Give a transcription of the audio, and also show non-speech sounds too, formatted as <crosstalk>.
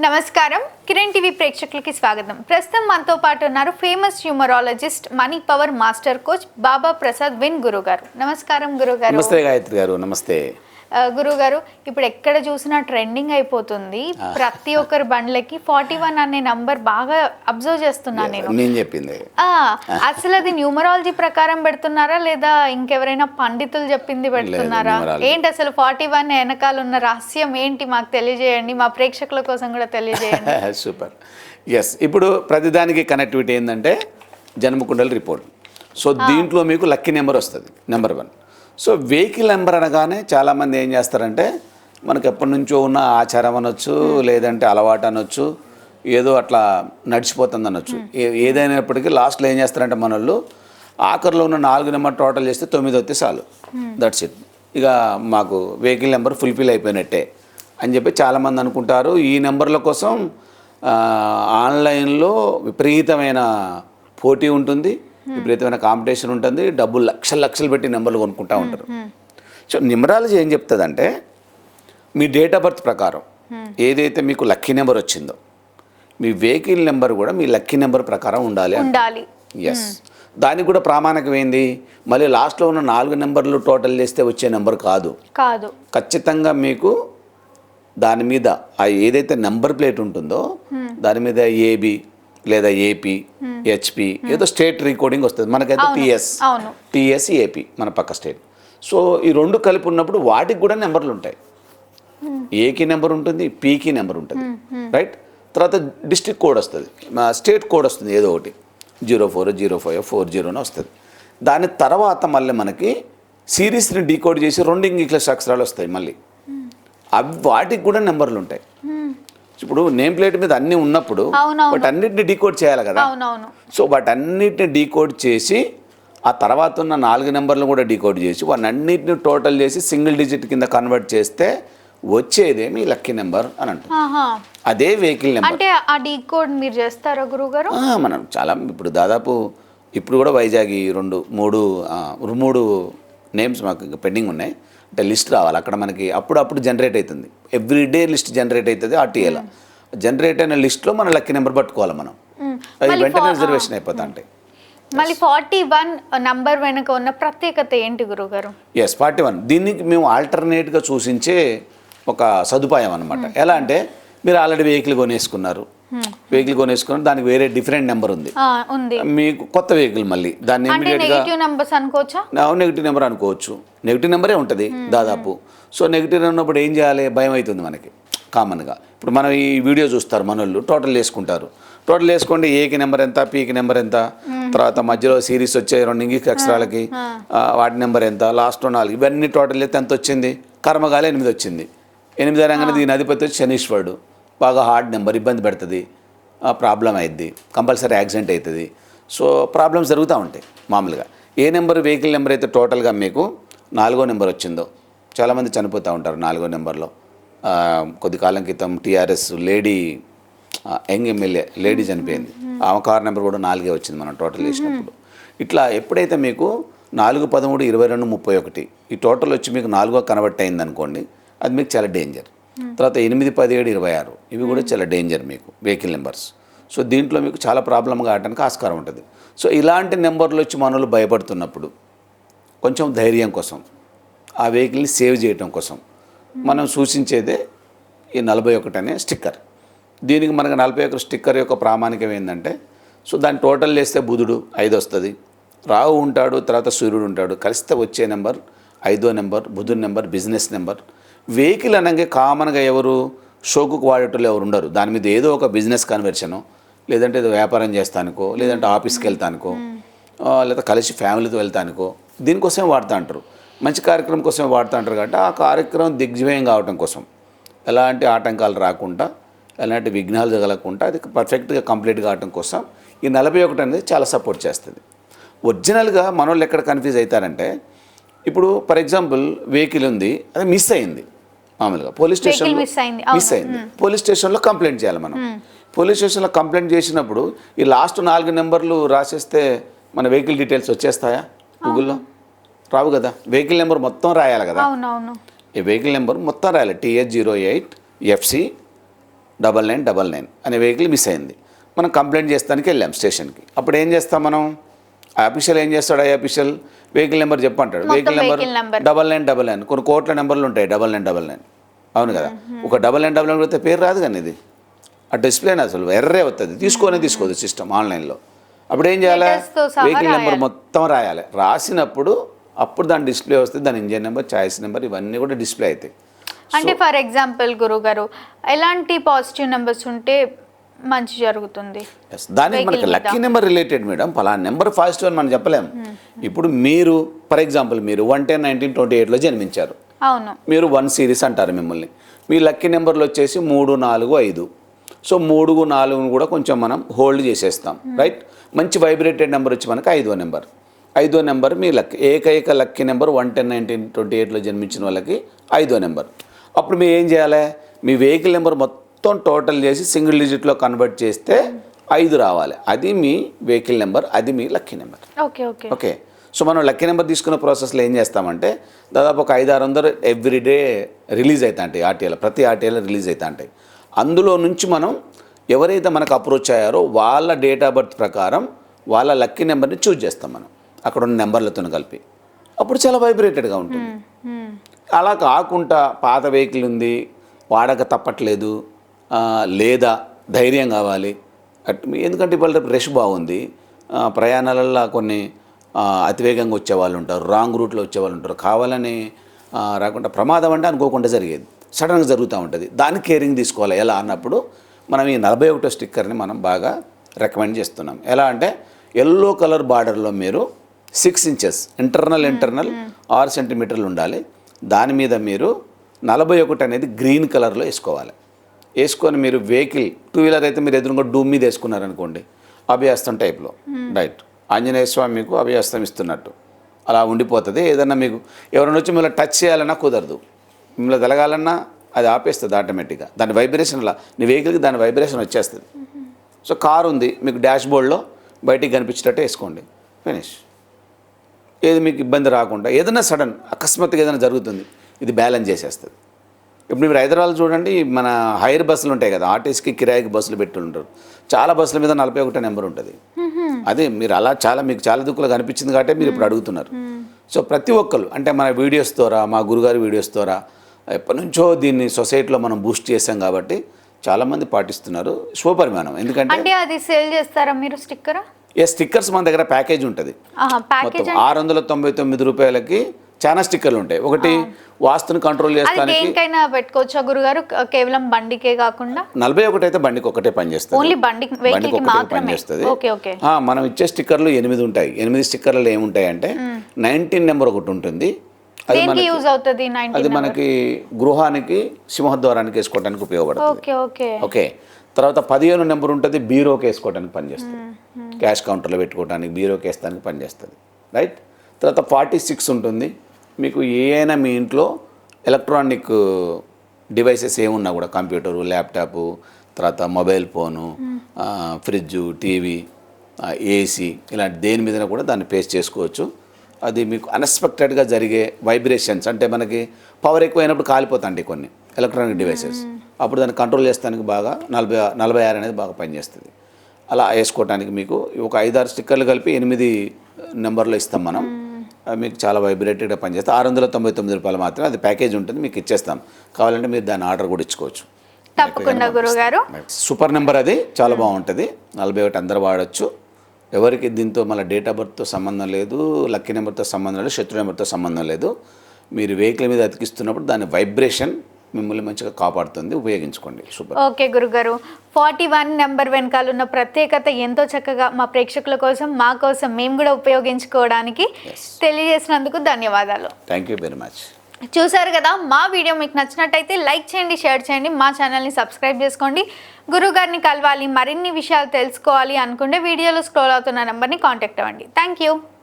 నమస్కారం. కిరణ్ టీవీ ప్రేక్షకులకి స్వాగతం. ప్రస్తుతం మనతో పాటు ఉన్నారు famous numerologist money power master coach Baba Prasad win గురుగారు. నమస్కారం గురుగారు. నమస్తే గాయత్రి గారు. నమస్తే. ఆ, గురుగారు ఇప్పుడు ఎక్కడ చూసినా ట్రెండింగ్ అయిపోతుంది. ప్రతి ఒక్కరి బండ్లకి ఫార్టీ వన్ అనే నంబర్ బాగా అబ్జర్వ్ చేస్తున్నాను నేను. నేను చెప్పింది. అసలు అది న్యూమరాలజీ ప్రకారం పెడుతున్నారా లేదా ఇంకెవరైనా పండితులు చెప్పింది పెడుతున్నారా. ఏంటి అసలు ఫార్టీ వన్ వెనకాల ఉన్న రహస్యం ఏంటి? మాకు తెలియజేయండి. మా ప్రేక్షకుల కోసం కూడా తెలియజేయండి. <laughs> సూపర్ ఎస్ ఇప్పుడు ప్రతిదానికి కనెక్టివిటీ ఏంటంటే జన్మకుండల రిపోర్ట్ సో దీంట్లో మీకు లక్కీ నెంబర్ వస్తుంది number one so vehicle number అనగానే చాలామంది ఏం చేస్తారంటే మనకు ఎప్పటి నుంచో ఉన్న ఆచారం అనొచ్చు లేదంటే అలవాటు అనొచ్చు ఏదో అట్లా నడిచిపోతుంది అనొచ్చు. ఏ- ఏదైనప్పటికీ లాస్ట్లో ఏం చేస్తారంటే మన వాళ్ళు ఆఖరిలో ఉన్న నాలుగు నెంబర్ టోటల్ చేస్తే తొమ్మిది వస్తే చాలు. దట్స్ ఇట్ ఇక మాకు వెహికల్ నెంబర్ ఫుల్ఫిల్ అయిపోయినట్టే అని చెప్పి చాలామంది అనుకుంటారు. ఈ నెంబర్ల కోసం ఆన్లైన్లో విపరీతమైన పోటీ ఉంటుంది. విపరీతమైన కాంపిటీషన్ ఉంటుంది. డబ్బులు లక్షలు లక్షలు పెట్టి నెంబర్లు కొనుక్కుంటూ ఉంటారు. సో న్యూమరాలజీ ఏం చెప్తుందంటే మీ డేట్ ఆఫ్ బర్త్ ప్రకారం ఏదైతే మీకు లక్కీ నెంబర్ వచ్చిందో మీ వెహికల్ నెంబర్ కూడా మీ లక్కీ నెంబర్ ప్రకారం ఉండాలి. ఉండాలి. ఎస్ దానికి కూడా ప్రామాణికం ఏంది? మళ్ళీ లాస్ట్లో ఉన్న నాలుగు నెంబర్లు టోటల్ చేస్తే వచ్చే నెంబర్ కాదు. కాదు. ఖచ్చితంగా మీకు దాని మీద ఆ ఏదైతే నెంబర్ ప్లేట్ ఉంటుందో దాని మీద ఏబి లేదా ఏపీ హెచ్పి ఏదో స్టేట్ రికార్డింగ్ వస్తుంది. మనకైతే టిఎస్ టిఎస్ ఏపీ మన పక్క స్టేట్ సో ఈ రెండు కలిపి ఉన్నప్పుడు వాటికి కూడా నెంబర్లు ఉంటాయి. ఏకి నెంబర్ ఉంటుంది పీకి నెంబర్ ఉంటుంది. రైట్ తర్వాత డిస్ట్రిక్ట్ కోడ్ వస్తుంది. స్టేట్ కోడ్ వస్తుంది ఏదో ఒకటి. Zero four zero five four zero అని వస్తుంది. దాని తర్వాత మళ్ళీ మనకి సిరీస్ని డీకోడ్ చేసి రెండు ఇంగ్లీష్ అక్షరాలు వస్తాయి మళ్ళీ. అవి వాటికి కూడా నెంబర్లు ఉంటాయి. ఇప్పుడు నేమ్ ప్లేట్ మీద అన్నీ ఉన్నప్పుడు అన్నిటిని డీకోడ్ చేయాలి కదా. సో వాటన్నిటిని డీకోడ్ చేసి ఆ తర్వాత ఉన్న నాలుగు నెంబర్లు కూడా డీకోడ్ చేసి వాటన్నిటిని టోటల్ చేసి సింగిల్ డిజిట్ కింద కన్వర్ట్ చేస్తే వచ్చేదే మీ లక్కీ నెంబర్ అని అంటాం ఆహా. అదే వెహికల్ నెంబర్ అంటే ఆ డీ కోడ్ మీరు చేస్తారా గురుగారు మనం చాలా ఇప్పుడు దాదాపు ఇప్పుడు కూడా వైజాగ్ రెండు మూడు మూడు నేమ్స్ మాకు పెండింగ్ ఉన్నాయి. అంటే లిస్ట్ రావాలి. అక్కడ మనకి అప్పుడప్పుడు జనరేట్ అవుతుంది. ఎవ్రీ డే లిస్ట్ జనరేట్ అవుతుంది ఆర్టీఏలో జనరేట్ అయిన లిస్ట్లో మన లక్కీ నెంబర్ పట్టుకోవాలి మనం. అది వెంటనే రిజర్వేషన్ అయిపోతా ఉంటాయి మళ్ళీ ఫార్టీ వన్ నంబర్ వెనుక ఉన్న ప్రత్యేకత ఏంటి గురుగారు ఎస్ ఫార్టీ వన్ దీనికి మేము ఆల్టర్నేట్గా సూచించే ఒక సదుపాయం అనమాట ఎలా అంటే మీరు ఆల్రెడీ వెహికల్ కొనేసుకున్నారు. వెహికల్ కొనేసుకున్నారు దానికి వేరే డిఫరెంట్ నెంబర్ ఉంది. మీకు కొత్త వెహికల్ మళ్ళీ. దాన్ని నెగిటివ్ నంబర్స్ అనుకోవచ్చా? నెగిటివ్ నెంబర్ అనుకోవచ్చు. నెగిటివ్ నెంబరే ఉంటుంది దాదాపు. సో నెగిటివ్ ఉన్నప్పుడు ఏం చేయాలి? భయం అవుతుంది మనకి కామన్గా ఇప్పుడు మనం ఈ వీడియో చూస్తారు మనోళ్ళు టోటల్ వేసుకుంటారు. టోటల్ వేసుకోండి ఏకి నెంబర్ ఎంత పీకి నెంబర్ ఎంత తర్వాత మధ్యలో సిరీస్ వచ్చాయి రెండు ఇంగ్లీష్ అక్షరాలకి ఆ, వాటి నెంబర్ ఎంత లాస్ట్లో నాలుగు ఇవన్నీ టోటల్ అయితే ఎంత వచ్చింది? కర్మగాలి ఎనిమిది వచ్చింది. ఎనిమిది అనగానే దీని అధిపతి వచ్చి శనీశ్వరుడు. బాగా హార్డ్ నెంబర్ ఇబ్బంది పెడుతుంది ప్రాబ్లం అయింది కంపల్సరీ యాక్సిడెంట్ అవుతుంది సో ప్రాబ్లమ్స్ జరుగుతూ ఉంటాయి మామూలుగా. ఏ నెంబర్ వెహికల్ నెంబర్ అయితే టోటల్గా మీకు నాలుగో నెంబర్ వచ్చిందో చాలామంది చనిపోతూ ఉంటారు నాలుగో నెంబర్లో. కొద్ది కాలం క్రితం TRS lady young MLA lady చనిపోయింది. ఆమె కార్ నెంబర్ కూడా నాలుగే వచ్చింది మనం టోటల్ వేసినప్పుడు ఇట్లా ఎప్పుడైతే మీకు నాలుగు పదమూడు ఇరవై రెండు ముప్పై ఒకటి ఈ టోటల్ వచ్చి మీకు నాలుగో కన్వర్ట్ అయింది అనుకోండి అది మీకు చాలా డేంజర్. తర్వాత ఎనిమిది పదిహేడు ఇరవై ఆరు ఇవి కూడా చాలా డేంజర్ మీకు వెహికల్ నెంబర్స్ సో దీంట్లో మీకు చాలా ప్రాబ్లమ్ కావడానికి ఆస్కారం ఉంటుంది. సో ఇలాంటి నెంబర్లు వచ్చి మనలు భయపడుతున్నప్పుడు కొంచెం ధైర్యం కోసం ఆ వెహికల్ని సేవ్ చేయటం కోసం మనం సూచించేదే ఈ నలభై ఒకటి అనే స్టిక్కర్ దీనికి మనకు నలభై ఒకటి స్టిక్కర్ యొక్క ప్రామాణికం ఏంటంటే సో దాన్ని టోటల్ చేస్తే బుధుడు ఐదు వస్తుంది రావు ఉంటాడు తర్వాత సూర్యుడు ఉంటాడు కలిస్తే వచ్చే నెంబర్ ఐదో నెంబర్ బుధుడి నెంబర్ బిజినెస్ నెంబర్ వెహికల్ అనగా కామన్గా ఎవరు? షోకుకు వాడేటోళ్ళు ఎవరు ఉండరు. దాని మీద ఏదో ఒక బిజినెస్ కన్వర్షను లేదంటే ఏదో వ్యాపారం చేస్తానుకో లేదంటే ఆఫీస్కి వెళ్తానుకో లేదా కలిసి ఫ్యామిలీతో వెళ్తానుకో దీనికోసమే వాడుతూ అంటారు. మంచి కార్యక్రమం కోసమే వాడుతూ అంటారు కాబట్టి ఆ కార్యక్రమం దిగ్విజయం కావటం కోసం. ఎలాంటి ఆటంకాలు రాకుండా ఎలాంటి విఘ్నాలు జరగకుండా అది పర్ఫెక్ట్గా కంప్లీట్ కావటం కోసం ఈ నలభై ఒకటి అనేది చాలా సపోర్ట్ చేస్తుంది. ఒరిజినల్గా మనోళ్ళు ఎక్కడ కన్ఫ్యూజ్ అవుతారంటే ఇప్పుడు ఫర్ ఎగ్జాంపుల్ వెహికల్ ఉంది అది మిస్ అయింది. మామూలుగా. Police station. మిస్ అయింది. పోలీస్ స్టేషన్లో కంప్లైంట్ చేయాలి మనం. పోలీస్ స్టేషన్లో కంప్లైంట్ చేసినప్పుడు ఈ లాస్ట్ నాలుగు నెంబర్లు రాసేస్తే మన వెహికల్ డీటెయిల్స్ వచ్చేస్తాయా గూగుల్లో రావు కదా. వెహికల్ నెంబర్ మొత్తం రాయాలి కదా. ఈ వెహికల్ నెంబర్ మొత్తం రాయాలి. TS zero eight FC double nine double nine అనే వెహికల్ మిస్ అయింది. మనం కంప్లైంట్ చేస్తానికి వెళ్ళాం స్టేషన్కి. అప్పుడు ఏం చేస్తాం మనం? అఫీషియల్ ఏం చేస్తాడు ఆ official vehicle number చెప్పంటాడు. Vehicle number. Double nine double nine కొన్ని కోట్ల నెంబర్లు ఉంటాయి డబల్ నైన్ డబల్ నైన్ అవును కదా? ఒక డబల్ నైన్ డబల్ నైన్ కొడితే పేరు రాదు కానీ ఇది. ఆ డిస్ప్లే అసలు ఎర్రే వస్తుంది తీసుకొని తీసుకోదు సిస్టమ్ ఆన్లైన్లో అప్పుడు ఏం చేయాలి? Vehicle number. మొత్తం రాయాలి. రాసినప్పుడు అప్పుడు దాని డిస్ప్లే వస్తుంది దాని ఇంజన్ నెంబర్ ఛాయిస్ నెంబర్ ఇవన్నీ కూడా డిస్ప్లే అవుతాయి. అంటే ఫర్ ఎగ్జాంపుల్ గురుగారు ఎలాంటి పాజిటివ్ నెంబర్స్ ఉంటే మంచి జరుగుతుంది. దానికి మనకి. లక్కీ నెంబర్ రిలేటెడ్ మేడం పలానా నెంబర్ ఫాస్ట్ అని మనం చెప్పలేం. ఇప్పుడు మీరు ఫర్ ఎగ్జాంపుల్ మీరు వన్ టెన్ నైన్టీన్ ట్వంటీ ఎయిట్లో జన్మించారు. అవును. మీరు వన్ సిరీస్ అంటారు మిమ్మల్ని. మీ లక్కీ నెంబర్లు వచ్చేసి మూడు నాలుగు ఐదు. సో మూడు నాలుగును కూడా కొంచెం మనం హోల్డ్ చేసేస్తాం రైట్ మంచి వైబ్రేటెడ్ నెంబర్ వచ్చి మనకి ఐదో నెంబర్ ఐదో నెంబర్ మీ లక్ ఏకైక lucky number one ten nineteen twenty ఎయిట్లో జన్మించిన వాళ్ళకి ఐదో నెంబర్ అప్పుడు మీరు ఏం చేయాలి? మీ వెహికల్ నెంబర్ మొత్తం టోటల్ చేసి సింగిల్ డిజిట్లో కన్వర్ట్ చేస్తే ఐదు రావాలి. అది మీ వెహికల్ నెంబర్ అది మీ lucky number. Okay okay. Okay. So మనం లక్కీ నెంబర్ తీసుకున్న ప్రాసెస్లో ఏం చేస్తామంటే దాదాపు ఒక ఐదు ఆరు వందలు ఎవ్రీడే రిలీజ్ అవుతా ఉంటాయి ఆర్టీఏలో ప్రతి ఆర్టీఏలో రిలీజ్ అవుతా ఉంటాయి అందులో నుంచి మనం ఎవరైతే మనకు అప్రోచ్ అయ్యారో వాళ్ళ డేట్ ఆఫ్ బర్త్ ప్రకారం వాళ్ళ లక్కీ నెంబర్ని చూజ్ చేస్తాం మనం. అక్కడ ఉన్న నెంబర్లతో కలిపి. అప్పుడు చాలా వైబ్రేటెడ్గా ఉంటుంది. అలా కాకుండా పాత వెహికల్ ఉంది వాడక తప్పట్లేదు లేదా ధైర్యం కావాలి. అట్- ఎందుకంటే ఇవాళ రేపు రష్ బాగుంది. ప్రయాణాలలో కొన్ని అతివేగంగా వచ్చే వాళ్ళు ఉంటారు. రాంగ్ రూట్లో వచ్చే వాళ్ళు ఉంటారు. కావాలని రాకుండా ప్రమాదం అంటే అనుకోకుండా జరిగేది. సడన్గా జరుగుతూ ఉంటుంది. దానికి కేరింగ్ తీసుకోవాలి. ఎలా అన్నప్పుడు మనం ఈ నలభై ఒకటో స్టిక్కర్ని మనం బాగా రికమెండ్ చేస్తున్నాం. ఎలా అంటే ఎల్లో కలర్ బార్డర్లో మీరు సిక్స్ ఇంచెస్ ఇంటర్నల్ ఇంటర్నల్ ఆరు సెంటీమీటర్లు ఉండాలి. దాని మీద మీరు నలభై ఒకటి అనేది గ్రీన్ కలర్లో వేసుకోవాలి. వేసుకొని మీరు వెహికల్ టూ వీలర్ అయితే మీరు ఎదురుగా డూమ్ మీద వేసుకున్నారనుకోండి అభయాస్తం టైప్లో. రైట్ ఆంజనేయ స్వామి మీకు అభయాస్తం ఇస్తున్నట్టు. అలా ఉండిపోతుంది. ఏదన్నా మీకు ఎవరైనా వచ్చి మిమ్మల్ని టచ్ చేయాలన్నా కుదరదు. మిమ్మల్ని తెలగాలన్నా అది ఆపేస్తుంది ఆటోమేటిక్గా దాని వైబ్రేషన్ అలా నీ వెహికల్కి దాని వైబ్రేషన్ వచ్చేస్తుంది. సో కారు ఉంది మీకు డాష్ బోర్డ్లో బయటికి కనిపించేటట్టు వేసుకోండి. ఫినిష్ ఏది మీకు ఇబ్బంది రాకుండా ఏదైనా సడన్ అకస్మాత్తుగా ఏదైనా జరుగుతుంది ఇది బ్యాలెన్స్ చేసేస్తుంది. ఇప్పుడు మీరు హైదరాబాద్ చూడండి మన హైర్ బస్సులు ఉంటాయి కదా ఆర్టీసీకి కిరాయికి బస్సులు పెట్టి ఉంటారు. చాలా బస్సుల మీద నలభై ఒకటో నెంబర్ ఉంటుంది. అదే మీరు అలా చాలా మీకు చాలా దుక్కులు కనిపించింది కాబట్టి మీరు ఇప్పుడు అడుగుతున్నారు. సో ప్రతి ఒక్కరు అంటే మన వీడియోస్ ద్వారా మా గురుగారి వీడియోస్ ద్వారా ఎప్పటి నుంచో దీన్ని సొసైటీలో మనం బూస్ట్ చేసాం కాబట్టి చాలామంది పాటిస్తున్నారు. శుభపరిమాణం. ఎందుకంటే అంటే అది సేల్ చేస్తారా మీరు స్టిక్కర్? ఏ స్టిక్కర్స్ మన దగ్గర ప్యాకేజ్ ఉంటుంది. మొత్తం ఆరు వందల తొంభై తొమ్మిది రూపాయలకి చాలా స్టిక్కర్లు ఉంటాయి. ఒకటి వాస్తుని కంట్రోల్ చేస్తానికి పెట్టుకోవచ్చా గురుగారు? కేవలం బండికే కాకుండా? నలభై ఒకటి అయితే బండికి ఒకటే పనిచేస్తుంది ఓన్లీ బండికి ఒకటే పనిచేస్తుంది మనం ఇచ్చే స్టిక్కర్లు ఎనిమిది ఉంటాయి. ఎనిమిది స్టిక్కర్లు ఏముంటాయి అంటే నైన్టీన్ నెంబర్ ఒకటి ఉంటుంది. అది మనకి యూజ్ అవుతుంది అది మనకి గృహానికి సింహద్వారానికి వేసుకోవడానికి ఉపయోగపడుతుంది. Okay okay. ఓకే. తర్వాత పదిహేను నెంబర్ ఉంటుంది బీరోకి వేసుకోవడానికి పనిచేస్తుంది క్యాష్ కౌంటర్లో పెట్టుకోవడానికి బీరోకి వేస్తానికి పనిచేస్తుంది రైట్? తర్వాత ఫార్టీ సిక్స్ ఉంటుంది. మీకు ఏమైనా మీ ఇంట్లో ఎలక్ట్రానిక్ డివైసెస్ ఏమున్నా కూడా కంప్యూటరు ల్యాప్టాపు తర్వాత mobile phone fridge fridge TV AC ఇలాంటి దేని మీద కూడా దాన్ని పేస్ట్ చేసుకోవచ్చు. అది మీకు అన్ఎక్స్పెక్టెడ్గా జరిగే వైబ్రేషన్స్ అంటే మనకి పవర్ ఎక్కువైనప్పుడు కాలిపోతాయండి కొన్ని ఎలక్ట్రానిక్ డివైసెస్ అప్పుడు దాన్ని కంట్రోల్ చేస్తానికి బాగా నలభై నలభై ఆరు అనేది బాగా పనిచేస్తుంది. అలా వేసుకోవడానికి మీకు ఒక ఐదారు స్టిక్కర్లు కలిపి ఎనిమిది నెంబర్లో ఇస్తాం మనం. మీకు చాలా వైబ్రేటెడ్గా పనిచేస్తాయి ఆరు వందల తొంభై తొమ్మిది రూపాయలు మాత్రమే అది ప్యాకేజ్ ఉంటుంది మీకు ఇచ్చేస్తాం. కావాలంటే మీరు దాన్ని ఆర్డర్ కూడా ఇచ్చుకోవచ్చు. తప్పకుండా గురుగారు. సూపర్ నెంబర్ అది చాలా బాగుంటుంది. నలభై ఒకటి అందరు వాడచ్చు. ఎవరికి దీంతో మళ్ళీ డేట్ ఆఫ్ బర్త్తో సంబంధం లేదు లక్కీ నెంబర్తో సంబంధం లేదు శత్రు నెంబర్తో సంబంధం లేదు. మీరు వెహికల్ మీద అతికిస్తున్నప్పుడు దాని వైబ్రేషన్ మిమ్మల్ని మంచిగా కాపాడుతుంది. ఉపయోగించుకోండి. సూపర్. ఓకే గురుగారు. ఫార్టీ వన్ నెంబర్ వెనకాల ఉన్న ప్రత్యేకత ఎంతో చక్కగా మా ప్రేక్షకుల కోసం మా కోసం మేము కూడా ఉపయోగించుకోవడానికి తెలియజేసినందుకు ధన్యవాదాలు. థ్యాంక్ యూ వెరీ మచ్ చూసారు కదా మా వీడియో మీకు నచ్చినట్టయితే లైక్ చేయండి షేర్ చేయండి మా ఛానల్ని సబ్స్క్రైబ్ చేసుకోండి. గురుగారిని కలవాలి మరిన్ని విషయాలు తెలుసుకోవాలి అనుకుంటే వీడియోలో స్క్రోల్ అవుతున్న నెంబర్ని కాంటాక్ట్ అవ్వండి. Thank you